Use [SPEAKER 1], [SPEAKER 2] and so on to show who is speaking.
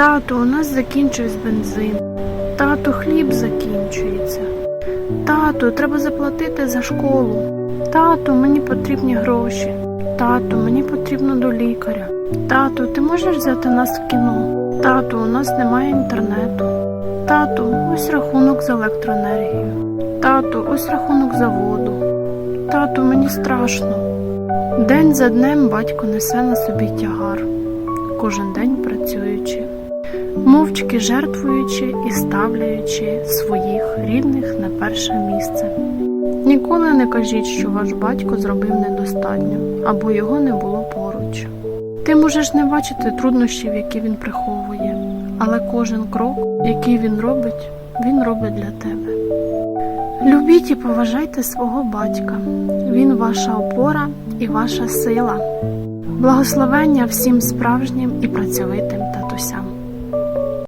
[SPEAKER 1] Тату, у нас закінчився бензин. Тату, хліб закінчується. Тату, треба заплатити за школу. Тату, мені потрібні гроші. Тату, мені потрібно до лікаря. Тату, ти можеш взяти нас в кіно? Тату, у нас немає інтернету. Тату, ось рахунок за електроенергію. Тату, ось рахунок за воду. Тату, мені страшно. День за днем батько несе на собі тягар, кожен день працюючи, мовчки жертвуючи і ставляючи своїх рідних на перше місце. Ніколи не кажіть, що ваш батько зробив недостатньо або його не було поруч. Ти можеш не бачити труднощів, які він приховує, але кожен крок, який він робить, він робить для тебе. Любіть і поважайте свого батька. Він ваша опора і ваша сила. Благословення всім справжнім і працьовитим татусям.